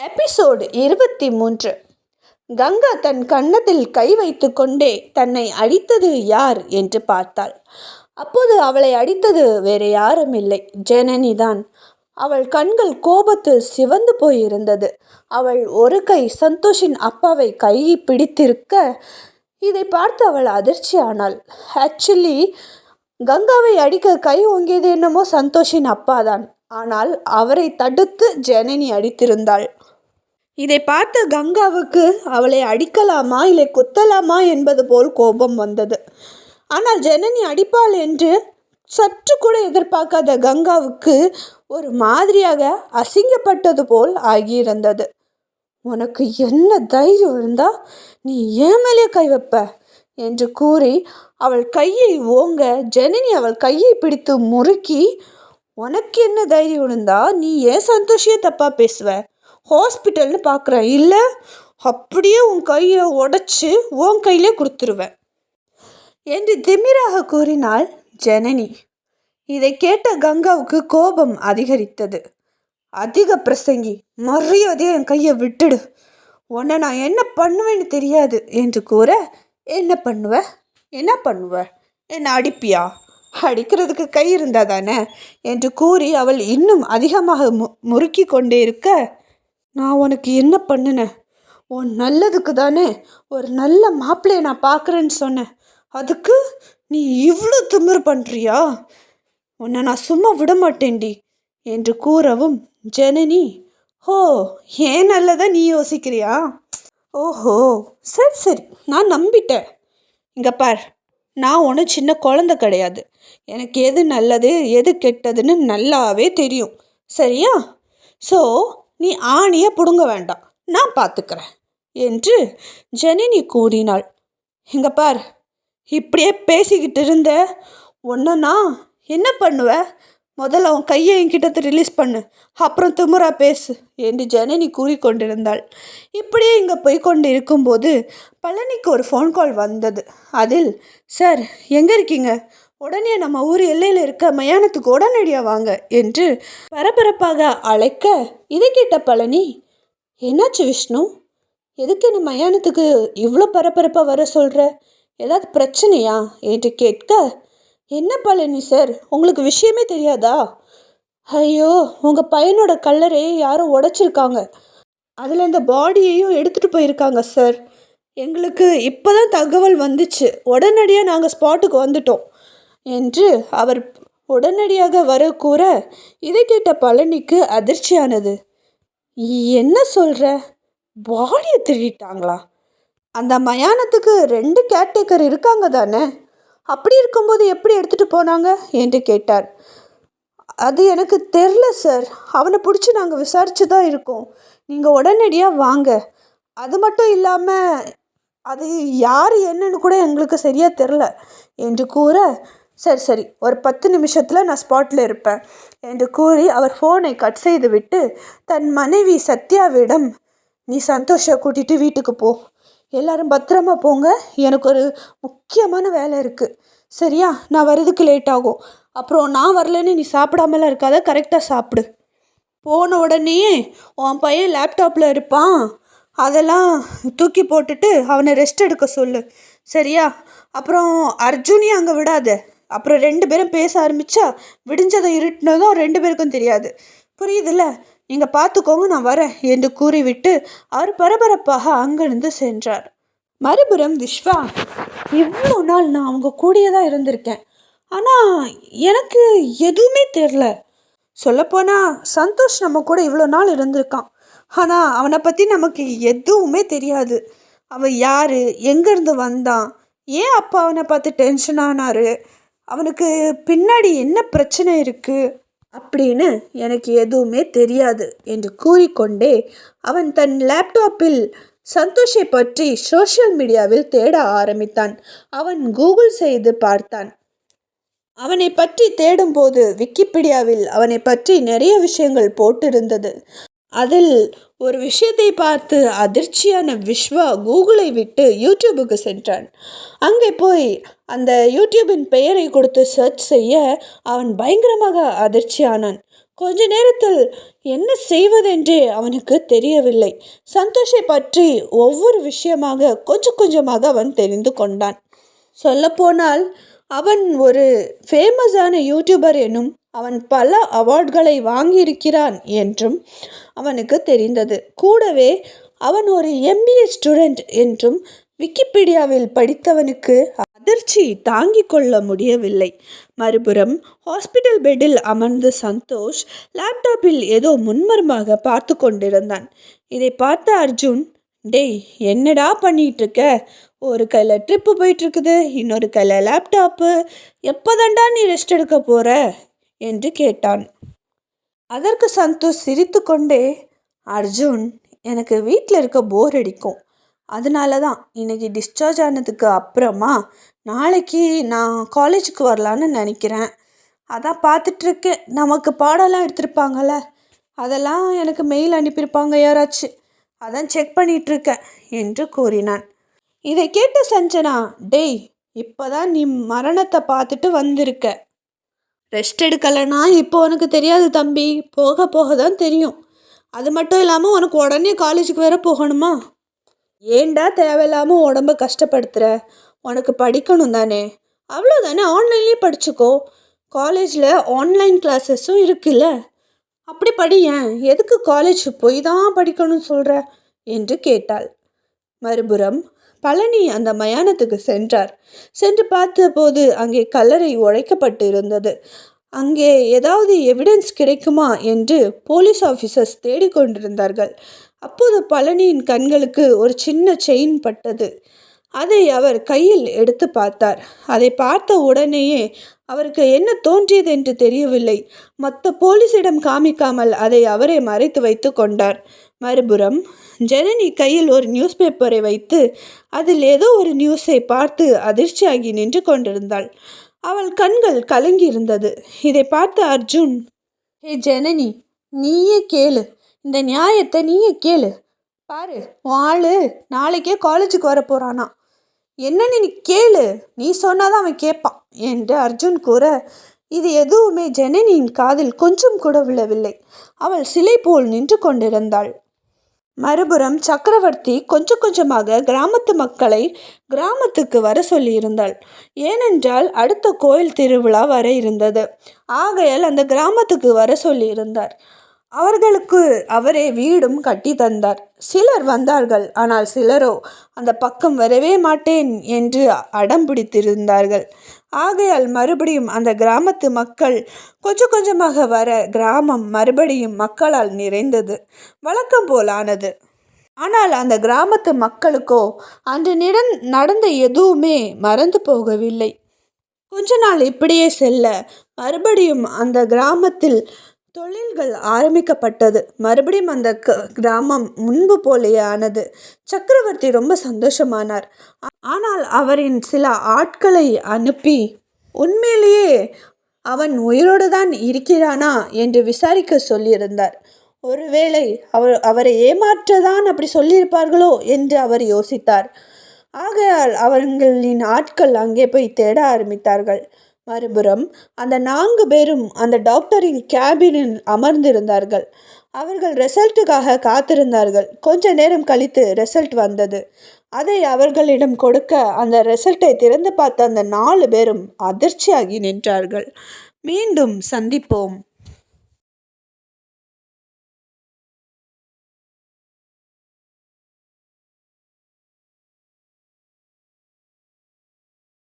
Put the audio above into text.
Episode இருபத்தி மூன்று. கங்கா தன் கன்னத்தில் கை வைத்து கொண்டே தன்னை அடித்தது யார் என்று பார்த்தாள். அப்போது அவளை அடித்தது வேறு யாரும் இல்லை. ஜனனிதான் அவள் கண்கள் கோபத்தில் சிவந்து போயிருந்தது. அவள் ஒரு கை சந்தோஷின் அப்பாவை கையை பிடித்திருக்க இதை பார்த்து அவள் அதிர்ச்சியானாள். ஆக்சுவலி கங்காவை அடிக்க கை ஓங்கியது என்னமோ சந்தோஷின் அப்பாதான் ஆனால் அவரை தடுத்து ஜனனி அடித்திருந்தாள். இதை பார்த்த கங்காவுக்கு அவளை அடிக்கலாமா இல்லை குத்தலாமா என்பது போல் கோபம் வந்தது. ஆனால் ஜனனி அடிப்பாள் என்று சற்று கூட எதிர்பார்க்காத கங்காவுக்கு ஒரு மாதிரியாக அசிங்கப்பட்டது போல் ஆகியிருந்தது. உனக்கு என்ன தைரியம் இருந்தா நீ ஏன் மேலே கை வைப்ப? என்று கூறி அவள் கையை ஓங்க ஜனனி அவள் கையை பிடித்து முறுக்கி உனக்கு என்ன தைரியம் இருந்தா நீ ஏன் சந்தோஷியே தப்பாக பேசுவ? ஹாஸ்பிட்டல்னு பார்க்குறேன் இல்லை அப்படியே உன் கையை உடச்சி உன் கையிலே கொடுத்துருவேன் என்று திமிராக கூறினாள் ஜனனி. இதை கேட்ட கங்காவுக்கு கோபம் அதிகரித்தது. அதிக பிரசங்கி மரியாதையை என் கையை விட்டுடு. உன்னை நான் என்ன பண்ணுவேன்னு தெரியாது என்று கூற என்ன பண்ணுவ? என்ன பண்ணுவ? என்ன அடிப்பியா? அடிக்கிறதுக்கு கை இருந்தா தானே? என்று கூறி அவள் இன்னும் அதிகமாக மு முறுக்கி கொண்டே இருக்க நான் உனக்கு என்ன பண்ணினேன் உன் நல்லதுக்கு தானே? ஒரு நல்ல மாப்பிள்ளையை நான் பார்க்குறேன்னு சொன்னேன் அதுக்கு நீ இவ்வளோ திமிர் பண்ணுறியா உன்னை நான் சும்மா விட மாட்டேன்டி என்று கூறவும் ஜனனி ஹோ ஏன் நல்லதா நீ யோசிக்கிறியா? ஓஹோ சரி சரி நான் நம்பிட்டேன். இங்கே பார் நான் ஒன்றும் சின்ன குழந்த கிடையாது. எனக்கு எது நல்லது எது கெட்டதுன்னு நல்லாவே தெரியும். சரியா? ஸோ நீ ஆணியை பிடுங்க வேண்டாம். நான் பார்த்துக்கிறேன் என்று ஜெனினி கூறினாள். இங்கே பார் இப்படியே பேசிக்கிட்டு இருந்த ஒன்றுனா என்ன பண்ணுவ? முதல்ல அவன் கையை என்கிட்ட ரிலீஸ் பண்ணு. அப்புறம் திமுறா பேசு என்று ஜனனி கூறிக்கொண்டிருந்தாள் இப்படியே இங்கே போய் கொண்டு இருக்கும்போது பழனிக்கு ஒரு ஃபோன் கால் வந்தது. அதில் சார் எங்கே இருக்கீங்க? உடனே நம்ம ஊர் எல்லையில் இருக்க மயானத்துக்கு உடனடியாக வாங்க என்று பரபரப்பாக அழைக்க இதை கேட்ட பழனி என்னாச்சு விஷ்ணு? எதுக்கு என்ன மயானத்துக்கு இவ்வளோ பரபரப்பாக வர சொல்கிற ஏதாவது பிரச்சனையா? என்று கேட்க என்ன பழனி சார் உங்களுக்கு விஷயமே தெரியாதா? ஐயோ உங்கள் பையனோட கல்லறையை யாரோ உடச்சிருக்காங்க. அதில் அந்த பாடியையும் எடுத்துகிட்டு போயிருக்காங்க சார் எங்களுக்கு இப்போ தான் தகவல் வந்துச்சு. உடனடியாக நாங்கள் ஸ்பாட்டுக்கு வந்துட்டோம். என்று அவர் உடனடியாக வர கூற இதை கேட்ட பழனிக்கு அதிர்ச்சியானது. என்ன சொல்கிற பாடியை திருடிட்டாங்களா? அந்த மயானத்துக்கு ரெண்டு கேர்டேக்கர் இருக்காங்க தானே? அப்படி இருக்கும்போது எப்படி எடுத்துகிட்டு போனாங்க? என்று கேட்டார். அது எனக்கு தெரில சார் அவனை பிடிச்சி நாங்கள் விசாரித்து தான் இருக்கோம். நீங்கள் உடனடியாக வாங்க. அது மட்டும் இல்லாமல் அது யார் என்னன்னு கூட எங்களுக்கு சரியாக தெரில என்று கூற சரி சரி. ஒரு பத்து நிமிஷத்தில் நான் ஸ்பாட்டில் இருப்பேன் என்று கூறி அவர் ஃபோனை கட் செய்து விட்டு தன் மனைவி சத்யாவிடம் நீ சந்தோஷை கூட்டிகிட்டு வீட்டுக்கு போ. எல்லாரும் பத்திரமா போங்க. எனக்கு ஒரு முக்கியமான வேலை இருக்குது சரியா? நான் வர்றதுக்கு லேட் ஆகும். அப்புறம் நான் வரலன்னு நீ சாப்பிடாமலாம் இருக்காத. கரெக்டாக சாப்பிடு. போன உடனேயே உன் பையன் லேப்டாப்பில் இருப்பான். அதெல்லாம் தூக்கி போட்டுட்டு அவனை ரெஸ்ட் எடுக்க சொல்லு. சரியா? அப்புறம் அர்ஜுனையும் அங்கே விடாத. அப்புறம் ரெண்டு பேரும் பேச ஆரம்பித்தா விடிஞ்சதை இருட்டினதும் ரெண்டு பேருக்கும் தெரியாது. புரியுதுல்ல? நீங்கள் பார்த்துக்கோங்க நான் வரேன் என்று கூறிவிட்டு அவர் பரபரப்பாக அங்கிருந்து சென்றார். மறுபுறம் விஸ்வா இவ்வளோ நாள் நான் அவங்க கூடியே தான் இருந்திருக்கேன். ஆனால் எனக்கு எதுவுமே தெரில. சொல்லப்போனால் சந்தோஷ் நம்ம கூட இவ்வளோ நாள் இருந்திருக்கான். ஆனால் அவனை பற்றி நமக்கு எதுவுமே தெரியாது. அவன் யார்? எங்கேருந்து வந்தான்? ஏன் அப்பா அவனை பார்த்து டென்ஷன் ஆனார்? அவனுக்கு பின்னாடி என்ன பிரச்சனை இருக்குது அப்படின்னு எனக்கு எதுவுமே தெரியாது என்று கூறிக்கொண்டே அவன் தன் லேப்டாப்பில் சந்தோஷை பற்றி சோஷியல் மீடியாவில் தேட ஆரம்பித்தான். அவன் கூகுள் செய்து பார்த்தான். அவனை பற்றி தேடும்போது விக்கிபீடியாவில் அவனை பற்றி நிறைய விஷயங்கள் போட்டிருந்தது. அதில் ஒரு விஷயத்தை பார்த்து அதிர்ச்சியான விஸ்வா கூகுளை விட்டு யூடியூபுக்கு சென்றான். அங்கே போய் அந்த யூடியூபின் பெயரை கொடுத்து சர்ச் செய்ய அவன் பயங்கரமாக அதிர்ச்சியானான். கொஞ்ச நேரத்தில் என்ன செய்வதென்றே அவனுக்கு தெரியவில்லை. சந்தோஷை பற்றி ஒவ்வொரு விஷயமாக கொஞ்சம் கொஞ்சமாக அவன் தெரிந்து கொண்டான். சொல்லப்போனால் அவன் ஒரு ஃபேமஸான யூடியூபர் எனும் அவன் பல அவார்ட்களை வாங்கியிருக்கிறான் என்றும் அவனுக்கு தெரிந்தது. கூடவே அவன் ஒரு எம்பிஏ ஸ்டூடெண்ட் என்றும் விக்கிபீடியாவில் படித்தவனுக்கு அதிர்ச்சி தாங்கிக் கொள்ள முடியவில்லை. மறுபுறம் ஹாஸ்பிட்டல் பெட்டில் அமர்ந்த சந்தோஷ் லேப்டாப்பில் ஏதோ முன்மரமாக பார்த்து கொண்டிருந்தான். இதை பார்த்த அர்ஜுன் டேய் என்னடா பண்ணிட்டு இருக்க ஒரு கையில் ட்ரிப்பு போயிட்டுருக்குது இன்னொரு கையில் லேப்டாப்பு. எப்போதாண்டா நீ ரெஸ்ட் எடுக்க போகிற என்று கேட்டான். அதற்கு சந்தோஷ் சிரித்து கொண்டே அர்ஜுன் எனக்கு வீட்டில் இருக்க போர் அடிக்கும். அதனால தான் இன்றைக்கி டிஸ்சார்ஜ் ஆனதுக்கு அப்புறமா நாளைக்கு நான் காலேஜுக்கு வரலான்னு நினைக்கிறேன். அதான் பார்த்துட்ருக்கேன் நமக்கு பாடம்லாம் எடுத்திருப்பாங்கள்ல அதெல்லாம் எனக்கு மெயில் அனுப்பியிருப்பாங்க யாராச்சும். அதான் செக் பண்ணிகிட்ருக்கேன் என்று கூறினான். இதை கேட்ட சஞ்சனா டேய் இப்போதான் நீ மரணத்தை பார்த்துட்டு வந்திருக்க. ரெஸ்ட் எடுக்கலைன்னா இப்போ உனக்கு தெரியாது தம்பி. போக போக தான் தெரியும். அது மட்டும் இல்லாமல் உனக்கு உடனே காலேஜுக்கு வேற போகணுமா? ஏண்டா தேவையில்லாமல் உடம்ப கஷ்டப்படுத்துகிற உனக்கு படிக்கணும் தானே. அவ்வளோதானே ஆன்லைன்லேயே படிச்சுக்கோ. காலேஜில் ஆன்லைன் கிளாஸஸும் இருக்குல்ல. அப்படி படியேன் எதுக்கு காலேஜ் போய் தான் படிக்கணும்னு சொல்கிற என்று கேட்டாள். மறுபுறம் பழனி அந்த மயானத்துக்கு சென்றார். சென்று பார்த்தபோது அங்கே கல்லறை உழைக்கப்பட்டு இருந்தது அங்கே ஏதாவது எவிடன்ஸ் கிடைக்குமா என்று போலீஸ் ஆஃபீஸர்ஸ் தேடிக்கொண்டிருந்தார்கள் அப்போது பழனியின் கண்களுக்கு ஒரு சின்ன செயின் பட்டது. அதை அவர் கையில் எடுத்து பார்த்தார். அதை பார்த்த உடனேயே அவருக்கு என்ன தோன்றியது என்று தெரியவில்லை. மற்ற போலீஸிடம் காமிக்காமல் அதை அவரே மறைத்து வைத்து கொண்டார். மறுபுறம் ஜனனி கையில் ஒரு நியூஸ் பேப்பரை வைத்து அதில் ஏதோ ஒரு நியூஸை பார்த்து அதிர்ச்சியாகி நின்று கொண்டிருந்தாள். அவள் கண்கள் கலங்கி இருந்தது இதை பார்த்த அர்ஜுன் ஹே ஜனனி நீயே கேளு. இந்த நியாயத்தை நீயே கேளு. பாரு ஆளு நாளைக்கே காலேஜுக்கு வர போகிறானா என்னன்னு நீ கேளு. நீ சொன்னாதான் அவன் கேட்பான் என்று அர்ஜுன் கூற இது எதுவுமே ஜனனியின் காதில் கொஞ்சம் கூட விழவில்லை. அவள் சிலை போல் நின்று கொண்டிருந்தாள். மறுபுறம் சக்கரவர்த்தி கொஞ்சம் கொஞ்சமாக கிராமத்து மக்களை கிராமத்துக்கு வர சொல்லியிருந்தாள். ஏனென்றால் அடுத்த கோயில் திருவிழா வர இருந்தது. ஆகையால் அந்த கிராமத்துக்கு வர சொல்லியிருந்தார். அவர்களுக்கு அவரே வீடும் கட்டி தந்தார். சிலர் வந்தார்கள் ஆனால் சிலரோ அந்த பக்கம் வரவே மாட்டேன் என்று அடம் பிடித்திருந்தார்கள். ஆகையால் மறுபடியும் அந்த கிராமத்து மக்கள் கொஞ்சம் கொஞ்சமாக வர கிராமம் மறுபடியும் மக்களால் நிறைந்தது. வழக்கம் போலானது ஆனால் அந்த கிராமத்து மக்களுக்கோ அன்று நிடன் நடந்த எதுவுமே மறந்து போகவில்லை. கொஞ்ச நாள் இப்படியே செல்ல மறுபடியும் அந்த கிராமத்தில் தொழில்கள் ஆரம்பிக்கப்பட்டது. மறுபடியும் அந்த கிராமம் முன்பு போலேயே ஆனது. சக்கரவர்த்தி ரொம்ப சந்தோஷமானார். ஆனால் அவரின் சில ஆட்களை அனுப்பி உண்மையிலேயே அவன் உயிரோடு தான் இருக்கிறானா? என்று விசாரிக்க சொல்லியிருந்தார். ஒருவேளை அவர் அவரை ஏமாற்றதான் அப்படி சொல்லியிருப்பார்களோ? என்று அவர் யோசித்தார். ஆகையால் அவர்களின் ஆட்கள் அங்கே போய் தேட ஆரம்பித்தார்கள். மறுபுறம் அந்த நான்கு பேரும் அந்த டாக்டரின் கேபினில் அமர்ந்திருந்தார்கள். அவர்கள் ரிசல்ட்டுக்காக காத்திருந்தார்கள். கொஞ்ச நேரம் கழித்து ரிசல்ட் வந்தது. அதை அவர்களிடம் கொடுக்க அந்த ரிசல்ட்டை திறந்து பார்த்த அந்த நாலு பேரும் அதிர்ச்சியாகி நின்றார்கள். மீண்டும் சந்திப்போம்.